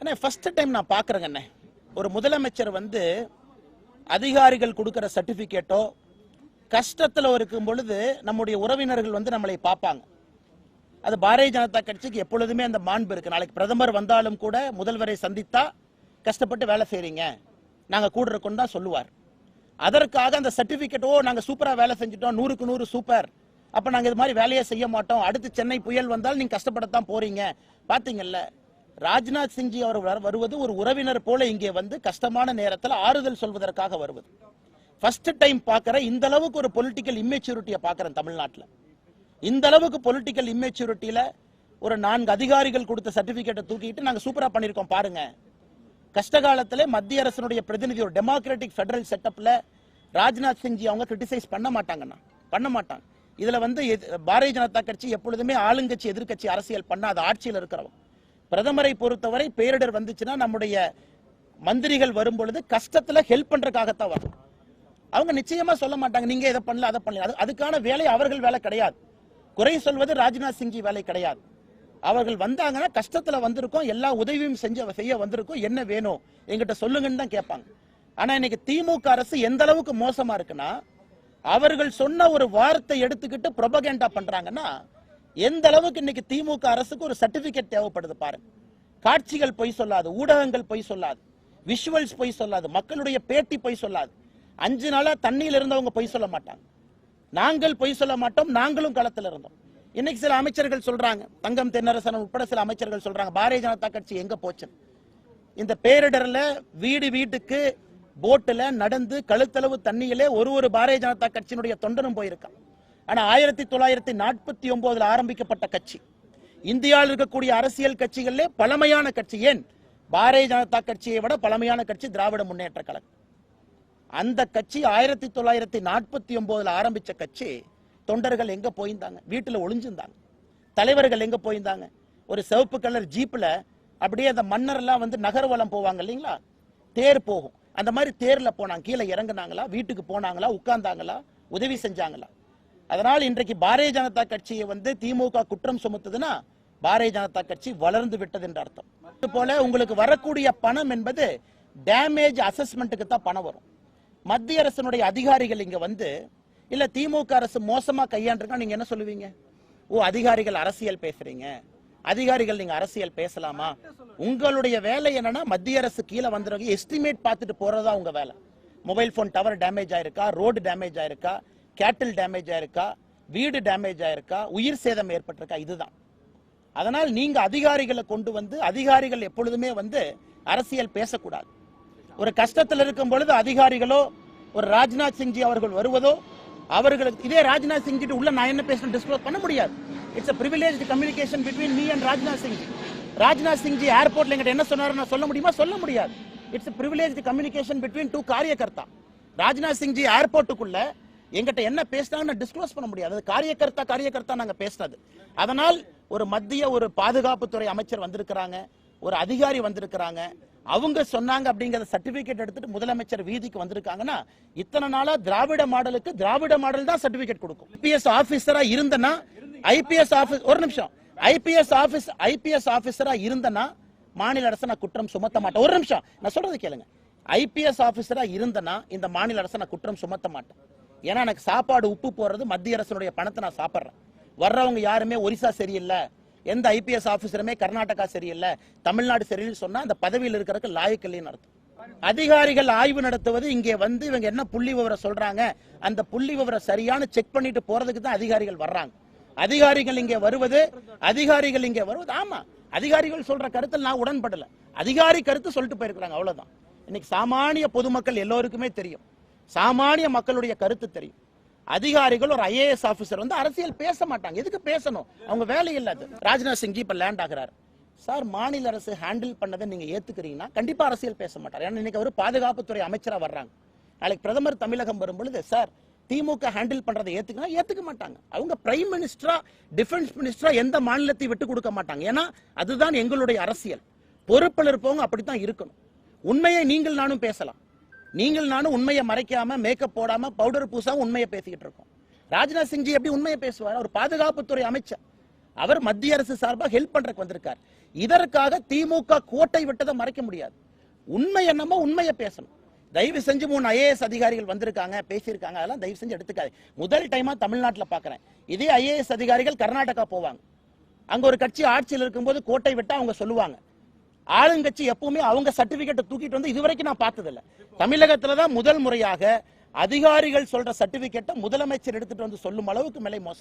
அண்ணே first time நான் பார்க்குறேங்க அண்ணே. ஒரு முதலமைச்சர் வந்து அதிகாரிகள் கொடுக்குற சர்டிஃபிகேட்டோ கஷ்டத்தில் இருக்கும் பொழுது நம்முடைய உறவினர்கள் வந்து நம்மளை பார்ப்பாங்க. அது பாரதிய ஜனதா கட்சிக்கு எப்பொழுதுமே அந்த மாண்பு இருக்கு. நாளைக்கு பிரதமர் வந்தாலும் கூட முதல்வரை சந்தித்தா கஷ்டப்பட்டு வேலை செய்றீங்க. நாங்கள் கூட இருக்கோம் தான் சொல்லுவார். அதற்காக அந்த சர்டிஃபிகேட்டோ நாங்கள் சூப்பராக வேலை செஞ்சுட்டோம். நூறுக்கு நூறு சூப்பர் அப்போ நாங்கள் இது மாதிரி வேலையே செய்ய மாட்டோம். அடுத்து சென்னை புயல் வந்தால் நீங்கள் கஷ்டப்படத்தான் போறீங்க. பார்த்தீங்கல்ல ராஜ்நாத் சிங்ஜி அவர் வருவது ஒரு உறவினர் போல இங்கே வந்து கஷ்டமான நேரத்தில் ஆறுதல் சொல்வதற்காக வருவது. ஃபர்ஸ்ட் டைம் பார்க்குற இந்த அளவுக்கு ஒரு பொலிட்டிக்கல் இம்மெச்சூரிட்டியை பார்க்குறேன் தமிழ்நாட்டில். இந்த அளவுக்கு பொலிட்டிக்கல் இம்மெச்சூரிட்டியில் ஒரு நான்கு அதிகாரிகள் கொடுத்த சர்டிபிகேட்டை தூக்கிட்டு நாங்கள் சூப்பராக பண்ணியிருக்கோம் பாருங்க. கஷ்ட காலத்தில் மத்திய அரசனுடைய பிரதிநிதி ஒரு டெமோக்ராட்டிக் ஃபெடரல் செட்டப்பில் ராஜ்நாத் சிங்ஜி அவங்க கிரிட்டிசைஸ் பண்ண மாட்டாங்கண்ணா. பண்ண மாட்டாங்க. இதில் வந்து எது- பாரதிய ஜனதா கட்சி எப்பொழுதுமே ஆளுங்கட்சி எதிர்க்கட்சி அரசியல் பண்ணாத ஆட்சியில் இருக்கிறவங்க. பிரதமரை பொறுத்தவரை பேரிடர் வந்துச்சுன்னா நம்முடைய மந்திரிகள் வரும் பொழுது கஷ்டத்துல ஹெல்ப் பண்றதுக்காகத்தான் வரும் அவங்க நிச்சயமா சொல்ல மாட்டாங்க நீங்க இதை பண்ணல அதை பண்ணல. அதுக்கான வேலை அவர்கள் வேலை கிடையாது. குறை சொல்வது ராஜ்நாத் சிங்கி வேலை கிடையாது. அவர்கள் வந்தாங்கன்னா கஷ்டத்துல வந்திருக்கோம் எல்லா உதவியும் செஞ்ச செய்ய வந்திருக்கோம் என்ன வேணும்? எங்கிட்ட சொல்லுங்கன்னு தான் கேட்பாங்க. ஆனா இன்னைக்கு திமுக அரசு எந்த அளவுக்கு மோசமா இருக்குன்னா அவர்கள் சொன்ன ஒரு வார்த்தை எடுத்துக்கிட்டு ப்ரொபகேண்டா பண்றாங்கன்னா எந்த அளவுக்கு இன்னைக்கு திமுக அரசுக்கு ஒரு சர்டிபிகேட் தேவைப்படுது பாருங்க. காட்சிகள் பொய் சொல்லாது ஊடகங்கள் பொய் சொல்லாது விஷுவல்ஸ் பொய் சொல்லாது மக்களுடைய பேட்டி பொய் சொல்லாது. அஞ்சு நாளா தண்ணியில் இருந்தவங்க பொய் சொல்ல மாட்டாங்க. நாங்கள் பொய் சொல்ல மாட்டோம் நாங்களும் களத்தில் இருந்தோம். இன்னைக்கு சில அமைச்சர்கள் சொல்றாங்க தங்கம் தென்னரசன் உட்பட சில அமைச்சர்கள் சொல்றாங்க பாரதிய ஜனதா கட்சி எங்க போச்சு? இந்த பேரிடர்ல வீடு வீட்டுக்கு போட்டுல நடந்து கழுத்தளவு தண்ணியிலே ஒரு ஒரு பாரதிய ஜனதா கட்சியினுடைய தொண்டனும் போயிருக்கான். ஆனால் ஆயிரத்தி தொள்ளாயிரத்தி நாற்பத்தி ஒன்பதுல ஆரம்பிக்கப்பட்ட கட்சி. இந்தியாவில் இருக்கக்கூடிய அரசியல் கட்சிகளிலே பழமையான கட்சி. ஏன்? பாரதிய ஜனதா கட்சியை விட பழமையான கட்சி திராவிட முன்னேற்ற கழகம். அந்த கட்சி ஆயிரத்தி தொள்ளாயிரத்தி நாற்பத்தி ஒன்பதுல ஆரம்பிச்ச கட்சி தொண்டர்கள் எங்க போயிருந்தாங்க? வீட்டில் ஒளிஞ்சிருந்தாங்க. தலைவர்கள் எங்க போயிருந்தாங்க? ஒரு சிவப்பு கலர் ஜீப்ல அப்படியே அந்த மன்னர் எல்லாம் வந்து நகர்வலம் போவாங்க இல்லைங்களா? தேர் போகும். அந்த மாதிரி தேர்ல போனாங்க. கீழே இறங்குனாங்களா? வீட்டுக்கு போனாங்களா? உட்கார்ந்தாங்களா? உதவி செஞ்சாங்களா? அதனால் இன்றைக்கு பாரதிய ஜனதா கட்சியை வந்து திமுக குற்றம் சுமத்துதுன்னா பாரதிய ஜனதா கட்சி வளர்ந்து விட்டது என்று அர்த்தம். அது போல உங்களுக்கு வரக்கூடிய பணம் என்பது டேமேஜ் அசஸ்மெண்ட்டுக்கு தான் பணம் வரும். மத்திய அரசினுடைய அதிகாரிகள் இங்க வந்து இல்ல திமுக அரசு மோசமா கையாண்டிருக்கா? நீங்க என்ன சொல்லுவீங்க? ஓ அதிகாரிகள் அரசியல் பேசுறீங்க. அதிகாரிகள் நீங்க அரசியல் பேசலாமா? உங்களுடைய வேலை என்னன்னா மத்திய அரசு கீழே வந்துருங்க. எஸ்டிமேட் பார்த்துட்டு போறதா உங்க வேலை. மொபைல் போன் டவர் டேமேஜ் ஆயிருக்கா? ரோடு டேமேஜ் ஆயிருக்கா? கேட்டில் டேமேஜ் ஆயிருக்கா? வீடு டேமேஜ் ஆயிருக்கா? உயிர் சேதம் ஏற்பட்டிருக்கா? இதுதான். அதனால் நீங்க அதிகாரிகளை கொண்டு வந்து அதிகாரிகள் எப்பொழுதுமே வந்து அரசியல் பேசக்கூடாது. ஒரு கஷ்டத்தில் இருக்கும் பொழுது அதிகாரிகளோ ஒரு ராஜ்நாத் சிங்ஜி அவர்கள் வருவதோ அவர்களுக்கு இதே ராஜ்நாத் சிங் கிட்ட உள்ள நான் என்ன பேசணும் டிஸ்க்ளோஸ் பண்ண முடியாது. It's a privilege communication between me and Rajnath Singh Rajnath Singh ji ஏர்போர்ட்ல எங்கிட்ட என்ன சொன்னார் நான் சொல்ல முடியுமா? சொல்ல முடியாது. It's privilege communication between two karyakarta. Rajnath Singh ji ஏர்போர்ட்டுக்குள்ள எங்கிட்ட என்ன பேசினாங்கன்னு டிஸ்க்ளோஸ் பண்ண முடியாது. அது காரியகர்த்தா காரியகர்த்தா நாங்கள் பேசினது அதனால் ஒரு மத்திய ஒரு பாதுகாப்புத்துறை அமைச்சர் வந்திருக்கிறாங்க ஒரு அதிகாரி வந்திருக்கிறாங்க. அவங்க சொன்னாங்க அப்படிங்கிற சர்டிபிகேட் எடுத்துட்டு முதலமைச்சர் வீதிக்கு வந்திருக்காங்கன்னா இத்தனை நாளா திராவிட மாடலுக்கு திராவிட மாடல் தான் சர்டிபிகேட் கொடுக்கும். ஐபிஎஸ் ஆபீசரா இருந்தனா ஐபிஎஸ் ஆபீஸ் ஒரு நிமிஷம். ஐபிஎஸ் ஆபீஸ் ஐபிஎஸ் ஆபீசரா இருந்தனா மாநில அரசு நான் குற்றம் சுமத்த மாட்டேன். ஒரு நிமிஷம். நான் சொல்றது கேளுங்க. ஐபிஎஸ் ஆபீசரா இருந்தனா இந்த மாநில அரசு நான் குற்றம் சுமத்த மாட்டேன். ஏன்னா எனக்கு சாப்பாடு உப்பு போடுறது மத்திய அரசனுடைய பணத்தை நான் சாப்பிட்றேன். வர்றவங்க யாருமே ஒரிசா சரியில்லை. எந்த ஐபிஎஸ் ஆஃபீஸருமே கர்நாடகா சரியில்லை. தமிழ்நாடு சரியில்லைன்னு சொன்னா அந்த பதவியில் இருக்கிறதுக்கு லாயக்கு இல்லைன்னு அர்த்தம். அதிகாரிகள் ஆய்வு நடத்துவது இங்கே வந்து இவங்க என்ன புள்ளி விவரம் சொல்றாங்க அந்த புள்ளி விவரம் சரியான செக் பண்ணிட்டு போறதுக்கு தான் அதிகாரிகள் வர்றாங்க. அதிகாரிகள் இங்கே வருவது அதிகாரிகள் இங்கே வருவது ஆமா அதிகாரிகள் சொல்ற கருத்தில் நான் உடன்படல. அதிகாரி கருத்து சொல்லிட்டு போயிருக்கிறாங்க அவ்வளவுதான். இன்னைக்கு சாமானிய பொதுமக்கள் எல்லோருக்குமே தெரியும். சாமானிய மக்களுடைய கருத்து தெரியும். அதிகாரிகள் ஒரு ஐஏஎஸ் ஆபீசர் வந்து அரசியல் பேச மாட்டாங்க. எதுக்கு பேசணும்? அவங்க வேலை இல்லாது ராஜ்நாத் சிங் இப்ப லேண்ட் ஆகிறார். சார் மாநில அரசு ஹேண்டில் பண்ணதை நீங்க ஏத்துக்கிறீங்கன்னா கண்டிப்பா அரசியல் பேச மாட்டார். ஏன்னா இன்னைக்கு அவர் பாதுகாப்புத்துறை அமைச்சரா வர்றாங்க. நாளைக்கு பிரதமர் தமிழகம் வரும் பொழுது சார் திமுக ஹேண்டில் பண்றதை ஏத்துக்கணும் ஏத்துக்க மாட்டாங்க. அவங்க பிரைம் மினிஸ்டரா டிஃபென்ஸ் மினிஸ்டரா எந்த மாநிலத்தை விட்டு கொடுக்க மாட்டாங்க. ஏன்னா அதுதான் எங்களுடைய அரசியல். பொறுப்பில் இருப்பவங்க அப்படித்தான் இருக்கணும். உண்மையை நீங்கள் நானும் பேசலாம். நீங்கள் நானும் உண்மையை மறைக்காம மேக்கப் போடாம பவுடர் பூசாம உண்மையை பேசிக்கிட்டு இருக்கோம். ராஜ்நாத் சிங்ஜி எப்படி உண்மையை பேசுவார்? அவர் பாதுகாப்புத்துறை அமைச்சர். அவர் மத்திய அரசு சார்பாக ஹெல்ப் பண்றதுக்கு வந்திருக்கார். இதற்காக திமுக கோட்டை விட்டதை மறைக்க முடியாது. உண்மை என்னமோ உண்மையை பேசணும். தயவு செஞ்சு மூணு ஐஏஎஸ் அதிகாரிகள் வந்திருக்காங்க பேசியிருக்காங்க. அதெல்லாம் தயவு செஞ்சு எடுத்துக்காது முதல் டைமா தமிழ்நாட்டில் பாக்குறேன். இதே ஐஏஎஸ் அதிகாரிகள் கர்நாடகா போவாங்க. அங்க ஒரு கட்சி ஆட்சியில் இருக்கும்போது கோட்டை விட்டா அவங்க சொல்லுவாங்க. ஆளுங்கட்சி எப்பவுமே அவங்க சர்டிபிகேட்டை தூக்கிட்டு வந்து இதுவரைக்கும் நான் பார்த்ததில்ல. தமிழகத்துல தான் முதல் முறையாக அதிகாரிகள் சொல்ற சர்டிபிகேட்டை முதலமைச்சர் எடுத்துட்டு வந்து சொல்லும் அளவுக்கு மேலே மோசம்.